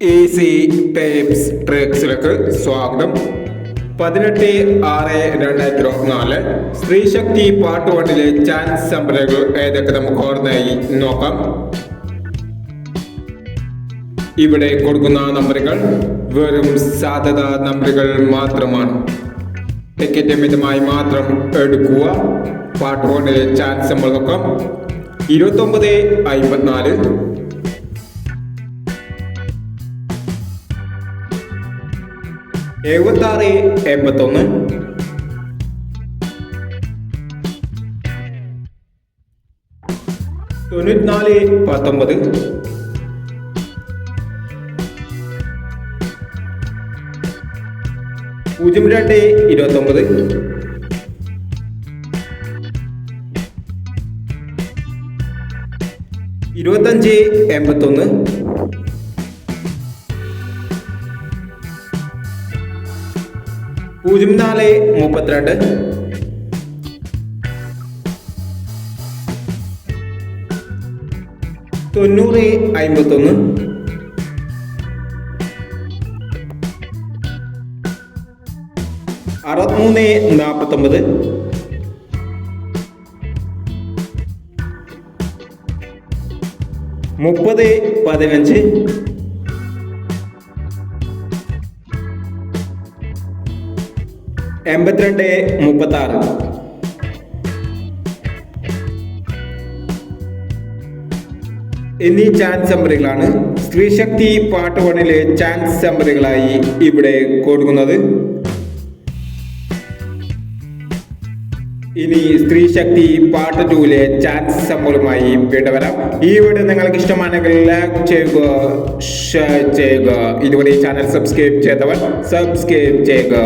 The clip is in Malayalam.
ഈസി ടേപ്സ് ട്രിക്സിലേക്ക് സ്വാഗതം. പതിനെട്ട് ആറ് രണ്ടായിരത്തി ഇരുപത്തിനാല് സ്ത്രീശക്തി പാർട്ട് വണ്ണിലെ ചാൻസ് സംഭരണകൾ ഏതൊക്കെ നമുക്ക് ഓർമ്മയായി നോക്കാം. ഇവിടെ കൊടുക്കുന്ന നമ്പറുകൾ വെറും സാധ്യത നമ്പറുകൾ മാത്രമാണ്. ടിക്കറ്റ് മിതമായി മാത്രം എടുക്കുക. പാർട്ട് വണ്ണിലെ ചാൻസ് നമ്മൾ നോക്കാം. ഇരുപത്തൊമ്പത് അമ്പത്തിനാല് എഴുപത്താറ് എൺപത്തൊന്ന്. തൊണ്ണൂറ്റിനാല് പത്തൊമ്പത്. പൂജ്യം രണ്ട് ഇരുപത്തൊമ്പത്. ഇരുപത്തഞ്ച് എൺപത്തൊന്ന്. പൂജ്യം നാല് മുപ്പത്തിരണ്ട്. തൊണ്ണൂറ് അമ്പത്തൊന്ന് അറുപത്തിമൂന്ന് നാൽപ്പത്തൊമ്പത് മുപ്പത് പതിനഞ്ച്. എൺപത്തിരണ്ട് മുപ്പത്തി ആറ് എന്നീ ചാൻസ് നമ്പറുകളാണ് സ്ത്രീശക്തി പാർട്ട് വണ്ണിലെ ചാൻസ് നമ്പറുകളായി ഇവിടെ കൊടുക്കുന്നത്. ഇനി സ്ത്രീശക്തി പാർട്ട് ടൂവിലെ ചാൻസ് നമ്പറുമായി വീണ്ടും വരാം ഈ വീഡിയോ നിങ്ങൾക്ക് ഇഷ്ടമാണെങ്കിൽ ലൈക്ക് ചെയ്യുക ഷെയർ ചെയ്യുക. ഇതുവരെ ഈ ചാനൽ സബ്സ്ക്രൈബ് ചെയ്തവർ സബ്സ്ക്രൈബ് ചെയ്യുക.